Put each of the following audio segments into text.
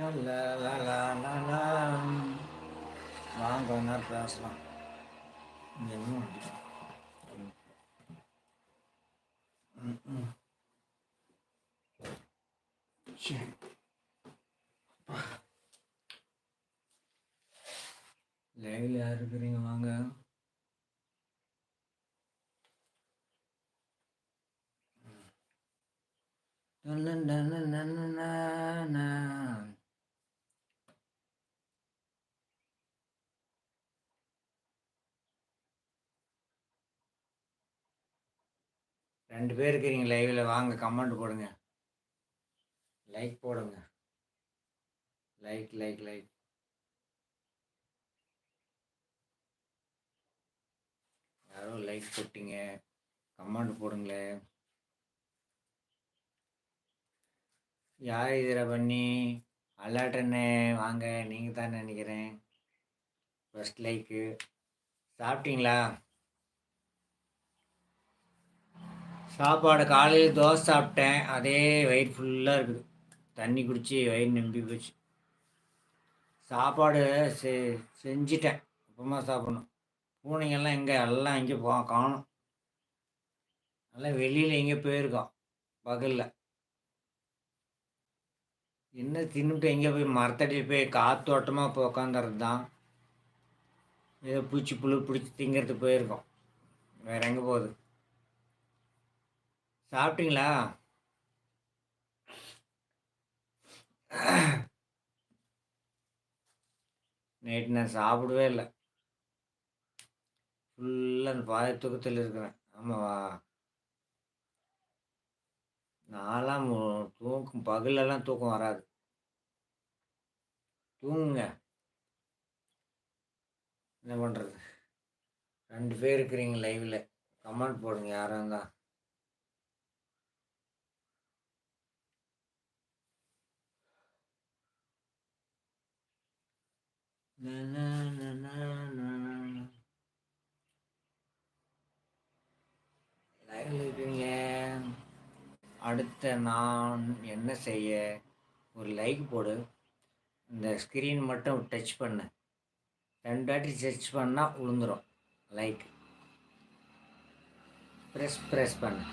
வாங்க கொஞ்ச நேரம் பேசலாம் லைவ்ல யார் இருக்கிறீங்க வாங்க நன்ன நன்ன நன்ன ரெண்டு பேர் இருக்கிறீங்க லைவில் வாங்க கமெண்ட் போடுங்க. லைக் போடுங்க. லைக் லைக் லைக் யாரோ லைக் போட்டீங்க. கமெண்ட் போடுங்களேன் யார் இதில் பண்ணி? அல்லாட்டண்ணே வாங்க நீங்கள் தான் நினைக்கிறேன். ஃபஸ்ட் லைக்கு சாப்பிட்டீங்களா? சாப்பாடு காலையில் தோசை சாப்பிட்டேன். அதே வயிறு ஃபுல்லாக இருக்குது. தண்ணி குடித்து வயிறு நம்பி போச்சு. சாப்பாடு செ செஞ்சிட்டேன். அப்புறமா சாப்பிடணும். பூனைங்கெல்லாம் எங்கே? எல்லாம் எங்கே போ காணும். எல்லாம் வெளியில் எங்கே போயிருக்கோம். பகலில். என்ன தின்னுட்டு எங்கே போய் மரத்தடியில் போய் காத்தோட்டமாக போய் உக்காந்துறது தான் ஏதோ பூச்சி புழு பிடிச்சி திங்கிறதுக்கு போயிருக்கோம். வேறு எங்கே போகுது? சாப்பிட்டீங்களா? நைட் நான் சாப்பிடவே இல்லை. ஃபுல்லாக அந்த தூக்கத்தில் இருக்கிறேன். ஆமாவா? நான்லாம் தூக்கம் பகலெல்லாம் தூக்கம் வராது. தூங்குங்க. என்ன பண்ணுறது ரெண்டு பேர் இருக்கிறீங்க லைவில் கமெண்ட் போடுங்க யாராக தான் நா, நா, நா, நா, நா. லைவ்ல இருக்கீங்க. அடுத்த நான் என்ன செய்ய? ஒரு லைக் போடு. இந்த ஸ்க்ரீன் மட்டும் டச் பண்ணு. ரெண்டு வாட்டி டச் பண்ணால் விழுந்துடும் லைக். ப்ரெஸ் ப்ரெஸ் பண்ணு.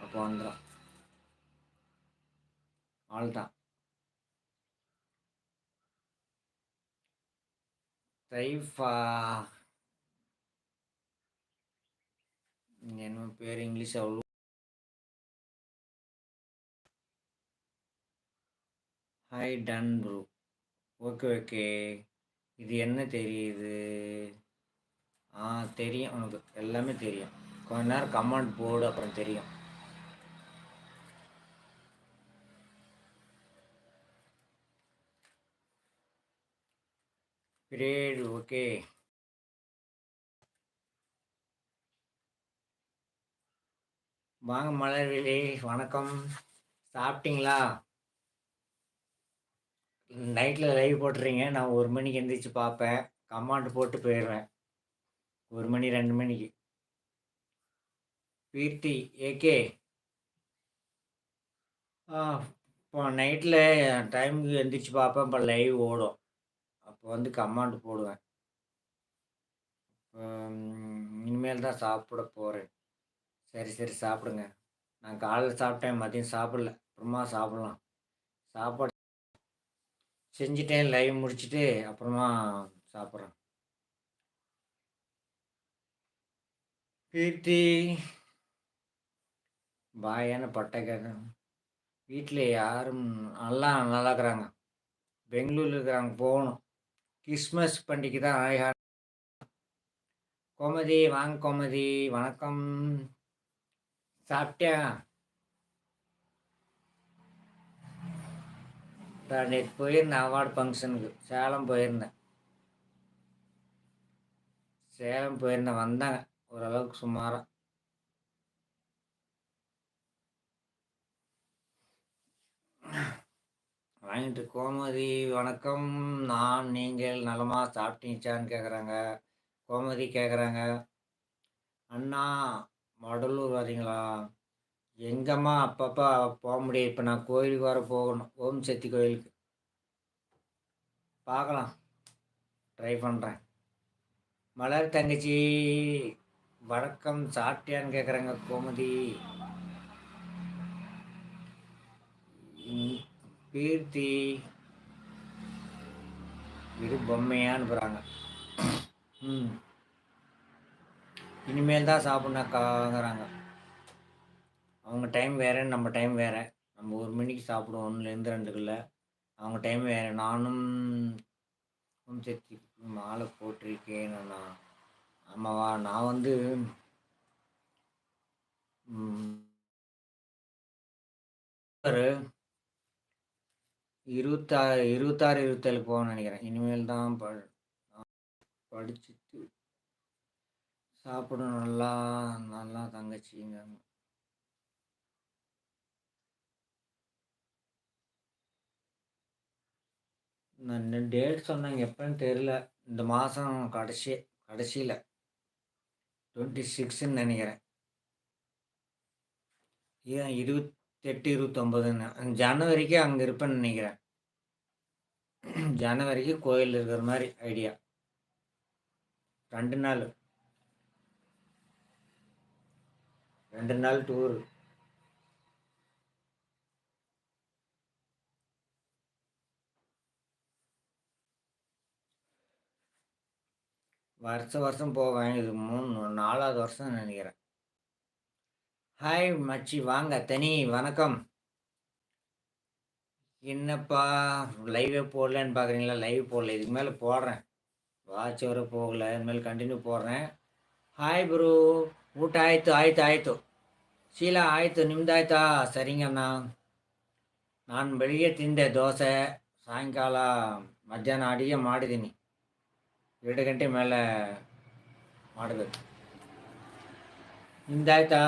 அப்போ வந்துடும் அவ்வளோதான் தைஃபா. என்ன பேர் இங்கிலீஷ் அவ்வளோ? ஹாய் டன் ப்ரோ ஓகே ஓகே இது என்ன தெரியுது? ஆ தெரியும் உனக்கு. எல்லாமே தெரியும். கொஞ்ச நேரம் கமெண்ட் போடு அப்புறம் தெரியும். Great okay. வாங்க மலர்விலே வணக்கம். சாப்பிட்டீங்களா? நைட்டில் லைவ் போட்டுறீங்க நான் ஒரு மணிக்கு எந்திரிச்சு பார்ப்பேன். கமாண்ட் போட்டு போயிடுவேன் ஒரு மணி ரெண்டு மணிக்கு. கீர்த்தி ஏகே இப்போ நைட்டில் டைமுக்கு எந்திரிச்சு பார்ப்பேன். இப்போ லைவ் ஓடும். இப்போ வந்து கமாண்ட் போடுவேன். இனிமேல் தான் சாப்பிட போகிறேன் சரி சரி சாப்பிடுங்க. நான் காலையில் சாப்பிட்டேன் மதியம் சாப்பிடல. அப்புறமா சாப்பிட்லாம். சாப்பாடு செஞ்சுட்டேன் லைவ் முடிச்சுட்டு அப்புறமா சாப்பிட்றேன். கீர்த்தி பாயான பட்டை வீட்டில் யாரும் நல்லா நல்லா இருக்கிறாங்க பெங்களூரில் இருக்கிறாங்க போகணும். கிறிஸ்மஸ் பண்டிகை தான் அழகா கோமதி வாங்க கோமதி வணக்கம். சாப்பிட்டியா? நான் நேற்று போயிருந்தேன் அவார்டு ஃபங்க்ஷனுக்கு. சேலம் போயிருந்தேன். சேலம் போயிருந்தேன் வந்தாங்க ஓரளவுக்கு சுமாராக வாங்கிட்டு கோமதி வணக்கம். நான் நீங்கள் நலமா சாப்பிட்டீச்சான்னு கேட்குறாங்க கோமதி கேட்குறாங்க அண்ணா வடலூர் வரீங்களா? எங்கம்மா அப்பப்போ போக முடியும் இப்போ நான் கோயிலுக்கு வர போகணும். ஓம் சக்தி கோயிலுக்கு. பார்க்கலாம். ட்ரை பண்ணுறேன் மலர் தங்கச்சி வணக்கம். சாப்பிட்டியான்னு கேட்குறாங்க கோமதி. ம், கீர்த்தி இது பொம்மையாக அனுப்புகிறாங்க ம். இனிமேல் தான் சாப்பிட்னாக்காங்கிறாங்க அவங்க டைம் வேறு நம்ம டைம் வேறு. நம்ம ஒரு மணிக்கு சாப்பிடுவோம் ஒன்றுலேருந்து ரெண்டுக்குள்ள. அவங்க டைம் வேறு. நானும் ஓம் சக்தி மாலை போட்டிருக்கேன் நான் ஆமாவா நான் வந்து ஒரு இருபத்தா இருபத்தாறு இருபத்தேழு போகணும்னு நினைக்கிறேன். இனிமேல் தான் ப படிச்சுட்டு சாப்பிடணும். நல்லா நல்லா தங்கச்சிங்க. நான் டேட் சொன்னாங்க எப்போன்னு தெரில இந்த மாதம் கடைசி கடைசியில் டுவெண்ட்டி சிக்ஸ்ன்னு நினைக்கிறேன். ஏன் இருபத் எட்டு இருபத்தொம்பதுன்னு ஜனவரிக்கு அங்கே இருப்பேன்னு நினைக்கிறேன். ஜனவரிக்கு கோயில் இருக்கிற மாதிரி ஐடியா ரெண்டு நாள். ரெண்டு நாள் டூர் வருஷம் வருஷம் போவேன் இது மூணு நாலாவது வருஷம் நினைக்கிறேன். ஹாய் மச்சி வாங்க தனி வணக்கம் என்னப்பா லைவே போடலன்னு பார்க்குறீங்களா லைவ் போடல இதுக்கு மேலே போடுறேன் ವಾಚ್ ಅವರು ಹೋಗಲ್ಲ ಆಮೇಲೆ ಕಂಟಿನ್ಯೂ ಪೋರ್ನೆ ಹಾಯ್ ಬ್ರೋ ಊಟ ಆಯಿತು ಆಯಿತು ಆಯಿತು ಶೀಲಾ ಆಯಿತು ನಿಮ್ದಾಯ್ತಾ ಸರಿಂಗಣ್ಣ ನಾನು ಬೆಳಿಗ್ಗೆ ತಿಂದೆ ದೋಸೆ ಸಾಯಂಕಾಲ ಮಧ್ಯಾಹ್ನ ಅಡುಗೆ ಮಾಡಿದ್ದೀನಿ ಎರಡು ಗಂಟೆ ಮೇಲೆ ಮಾಡಬೇಕು ನಿಮ್ದಾಯ್ತಾ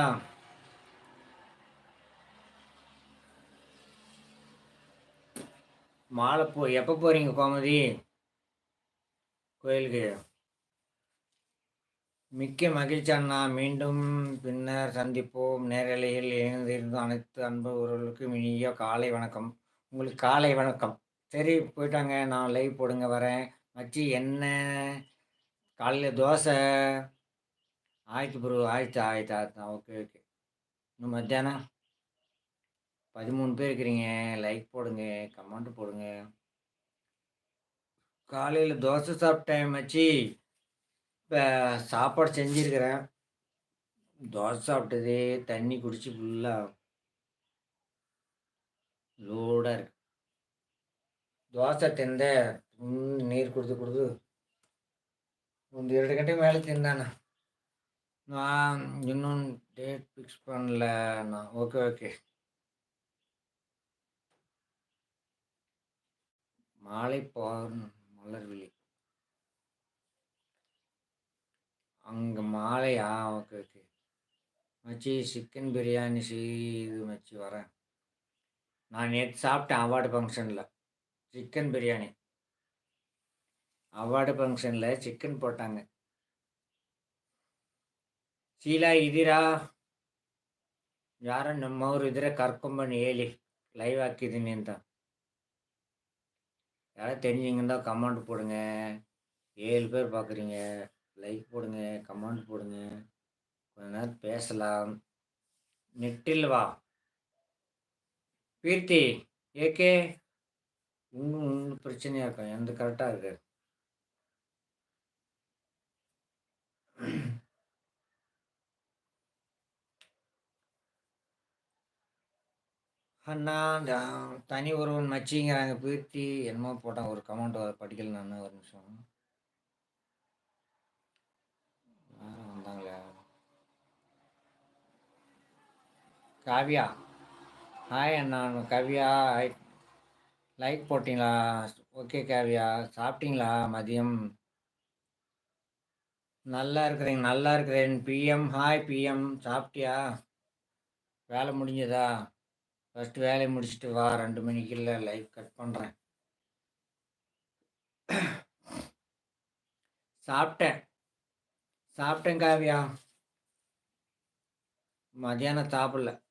மாலை போ எப்போ போகிறீங்க கோமதி? கோயிலுக்கு. மிக்க மகிழ்ச்சி அண்ணா. மீண்டும் பின்னர் சந்திப்போம். நேரலையில் இணைந்திருந்த அனைத்து அன்பு உறவுகளுக்கும் இனிய காலை வணக்கம். உங்களுக்கு காலை வணக்கம். சரி போயிட்டாங்க. நான் லைவ் போடுங்க வரேன். மச்சி என்ன? காலையில் தோசை. ஆயிடுச்சு ப்ரோ ஆயிடுச்சு ஆயிடுச்சு ஆயிடுச்சு ஓகே ஓகே. இன்னும் மத்தியானம்? பதிமூணு பேர் இருக்கிறீங்க லைக் போடுங்க கமெண்ட் போடுங்க காலையில் தோசை சாப்பிட்டேன் மச்சி இப்போ சாப்பாடு செஞ்சுருக்கிறேன் தோசை சாப்பிட்டது தண்ணி குடிச்சு ஃபுல்லாக லோடாக இருக்கு ದೋಸೆ ತಿಂದೆ ನೀರು ಕುಡಿದು ಕುಡಿದು ಒಂದು ಎರಡು ಗಂಟೆ ಮೇಲೆ ತಿಂದಾನ நான் இன்னும் டேட் ஃபிக்ஸ் பண்ணல நான் ஓகே ஓகே மாலை பௌர்ணம் மலர்விழி. அங்கே மாலை ஆ ஓகே ஓகே. மச்சி சிக்கன் பிரியாணி செய்து மச்சி வரேன். நான் நேற்று சாப்பிட்டேன் அவார்டு ஃபங்க்ஷனில் சிக்கன் பிரியாணி அவார்டு ஃபங்க்ஷனில் சிக்கன் போட்டாங்க. சீலா இதிரா யாரும் நம்ம ஊர் இதிர கற்கம்பன் ஏழி லைவ் ஆக்கிது நீந்தான் யாராவது இருந்தால் கமெண்ட் போடுங்க. ஏழு பேர் பார்க்குறீங்க லைக் போடுங்க கமெண்ட் போடுங்க. கொஞ்ச நேரம் பேசலாம். நெட்டில் வா. கீர்த்தி ஏகே இன்னும் இன்னும் பிரச்சனையாக இருக்கும். எந்த கரெக்டாக இருக்குது அண்ணா இந்த தனி ஒருவன் மச்சிங்கிறாங்க பீர்த்தி. என்னமோ போட்டான் ஒரு கமெண்ட் படிக்கல நான் ஒரு நிமிஷம். வந்தாங்களே? காவியா. ஹாய் அண்ணா கவியா ஹாய் லைக் போட்டிங்களா? ஓகே காவியா. சாப்பிட்டீங்களா? மதியம்? நல்லா இருக்கிறேங்க நல்லா இருக்கிறேன். பிஎம் ஹாய் பிஎம் சாப்பிட்டியா? வேலை முடிஞ்சதா? ஃபஸ்ட்டு வேலையை முடிச்சுட்டு வா ரெண்டு மணிக்குள்ள லைஃப் கட் பண்ணுறேன் சாப்பிட்டேன். சாப்பிட்டேன் காவியா. மதியானம் சாப்பிடல.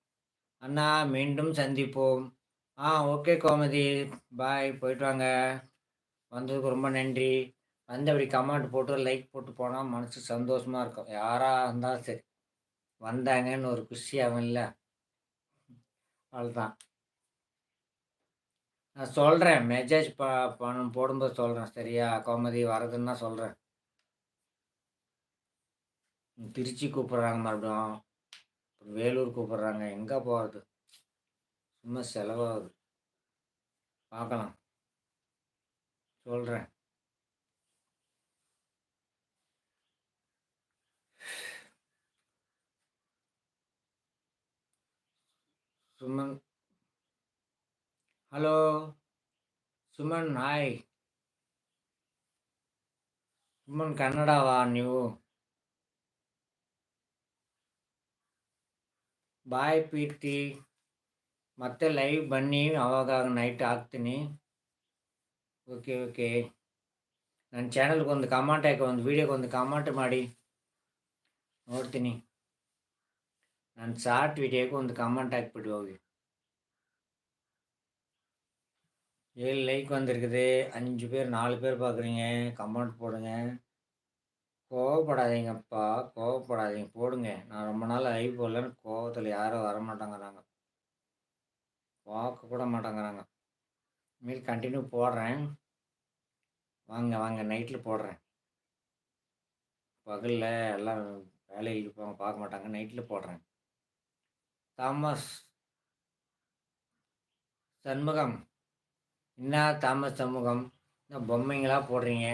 அண்ணா மீண்டும் சந்திப்போம். ஆ ஓகே கோமதி. பாய் போயிட்டு வாங்க. வந்ததுக்கு ரொம்ப நன்றி. வந்து அப்படி கமெண்ட் போட்டு லைக் போட்டு போனால் மனசு சந்தோஷமாக இருக்கும். யாராக இருந்தாலும் சரி. வந்தாங்கன்னு ஒரு குஷி இல்லை. அவ்வளோதான் நான் சொல்கிறேன் மெசேஜ் ப பணம் போடும்போது சொல்கிறேன் சரியா? கோமதி வரதுன்னா சொல்கிறேன் திருச்சி கூப்பிட்றாங்க மறுபடியும். வேலூர் கூப்பிட்றாங்க. எங்கே போகிறது சும்மா செலவாகுது. பார்க்கலாம். சொல்கிறேன் ಸುಮನ್. ಹಲೋ ಸುಮನ್ ಹಾಯ್ ಸುಮನ್, ಕನ್ನಡವಾ ನೀವು? ಬಾಯ್ ಪೀರ್ತಿ. ಮತ್ತೆ ಲೈವ್ ಬನ್ನಿ, ಅವಾಗ ನೈಟ್ ಹಾಕ್ತೀನಿ. ಓಕೆ ಓಕೆ ನನ್ನ ಚಾನಲ್ಗೆ ಒಂದು ಕಮೆಂಟ್ ಹಾಕಿ, ಒಂದು ವೀಡಿಯೋಗೆ ಒಂದು ಕಮೆಂಟ್ ಮಾಡಿ. ನೋಡ್ತೀನಿ. ನನ್ನ ಶಾರ್ಟ್ ವೀಡಿಯೋಗೆ ಒಂದು ಕಮೆಂಟ್ ಹಾಕ್ಬಿಟ್ಟು ಹೋಗಿ ஏழு லைக் வந்திருக்குது அஞ்சு பேர் நாலு பேர் பார்க்குறீங்க கமெண்ட் போடுங்க கோவப்படாதீங்கப்பா கோவப்படாதீங்க போடுங்க நான் ரொம்ப நாள் லைவ் போடலன்னு கோவத்தில் யாரும் வரமாட்டேங்கிறாங்க பார்க்க கூட மாட்டேங்கிறாங்க இனிமேல் கண்டினியூ போடுறேன் வாங்க வாங்க நைட்டில் போடுறேன் பகலில் எல்லாம் வேலையில் இருப்பாங்க பார்க்க மாட்டாங்க நைட்டில் போடுறேன் தாமஸ் சண்முகம். என்ன தாமஸ் சண்முகம்? என்ன பொம்மைங்களாக போடுறீங்க?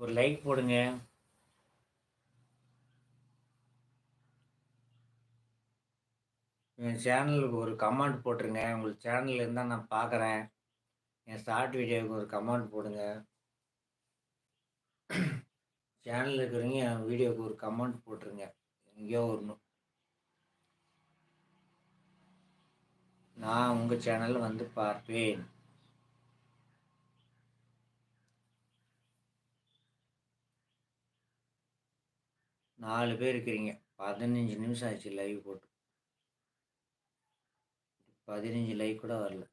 ஒரு லைக் போடுங்க. என் சேனலுக்கு ஒரு கமெண்ட் போட்டுருங்க. உங்களுக்கு சேனல் இருந்தால் நான் பார்க்குறேன் என் ஷார்ட் வீடியோவுக்கு ஒரு கமெண்ட் போடுங்க. சேனலில் இருக்கிறவங்க என் வீடியோவுக்கு ஒரு கமெண்ட் போட்டுருங்க. எங்கேயோ ஒரு நான் உங்கள் சேனலில் வந்து பார்ப்பேன் நாலு பேர் இருக்கிறீங்க. பதினஞ்சு நிமிஷம் ஆச்சு லைவ் போட்டு. பதினஞ்சு லைவ் கூட வரல.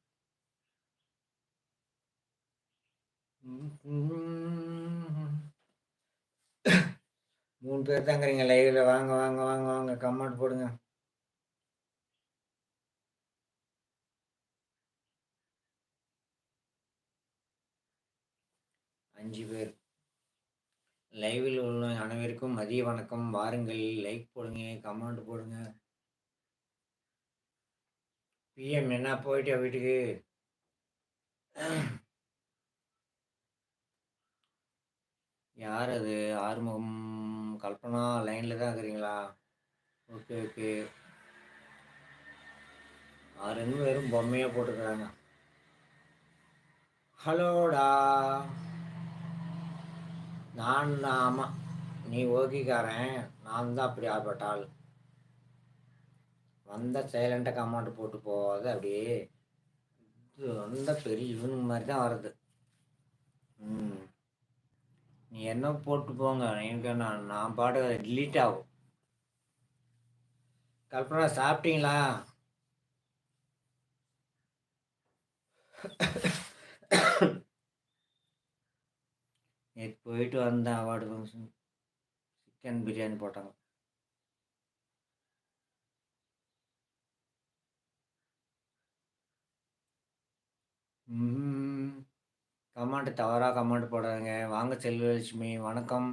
மூணு பேர் தாங்கிறீங்க. லைவில் வாங்க வாங்க வாங்க வாங்க. கமெண்ட் போடுங்க. அஞ்சு பேர். லைவில் உள்ள அனைவருக்கும் மதிய வணக்கம். வாருங்கள். லைக் போடுங்க. கமெண்ட் போடுங்க. பிஎம் என்ன போயிட்டா வீட்டுக்கு? யார் அது? ஆறுமுகம் கல்பனா லைனில் தான் இருக்கிறீங்களா? ஓகே ஓகே ஆறு வெறும் பொம்மையாக போட்டுக்கிறாங்க. ஹலோடா நான் ஆமாம் நீ ஓகேக்காரன். நான் தான் அப்படி ஆப்பட்டாள் வந்த சைலண்ட்டாக கமாண்ட் போட்டு போகாத அப்படியே இது வந்த பெரிய இவனுங்க மாதிரி தான் வருது. ம். நீ என்ன போட்டு போங்க. எனக்கு நான் நான் பாட்டு டிலீட் ஆகும். கல்பனா சாப்பிட்டீங்களா? நேற்று போயிட்டு வந்தேன் அவார்டு ஃபங்க்ஷன் சிக்கன் பிரியாணி போட்டாங்க. கமாண்ட் தவறாக கமாண்ட் போடுறாங்க வாங்க செல்வலட்சுமி வணக்கம்.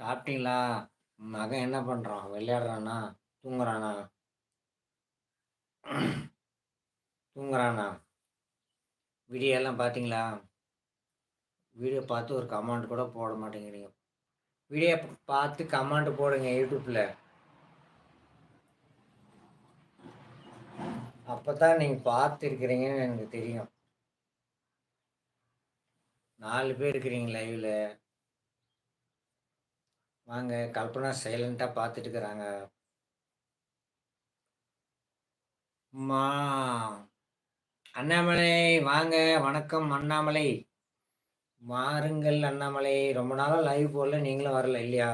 சாப்பிட்டீங்களா? மகன் என்ன பண்ணுறான் விளையாடுறானா? தூங்குறானா? தூங்குறானா? விடியெல்லாம் பார்த்தீங்களா? வீடியோ பார்த்து ஒரு கமெண்ட் கூட போட மாட்டேங்கிறீங்க. வீடியோ பார்த்து கமெண்ட் போடுங்க யூடியூப்பில் அப்போ தான் நீங்கள் பார்த்துருக்கிறீங்கன்னு எனக்கு தெரியும். நாலு பேர் இருக்கிறீங்க லைவில் வாங்க கல்பனா சைலண்ட்டாக பார்த்துட்டு இருக்கிறாங்க. அண்ணாமலை வாங்க வணக்கம் அண்ணாமலை. மாறுங்கள் அண்ணாமலை. ரொம்ப நாளாக லைவ் போடல. நீங்களும் வரல இல்லையா?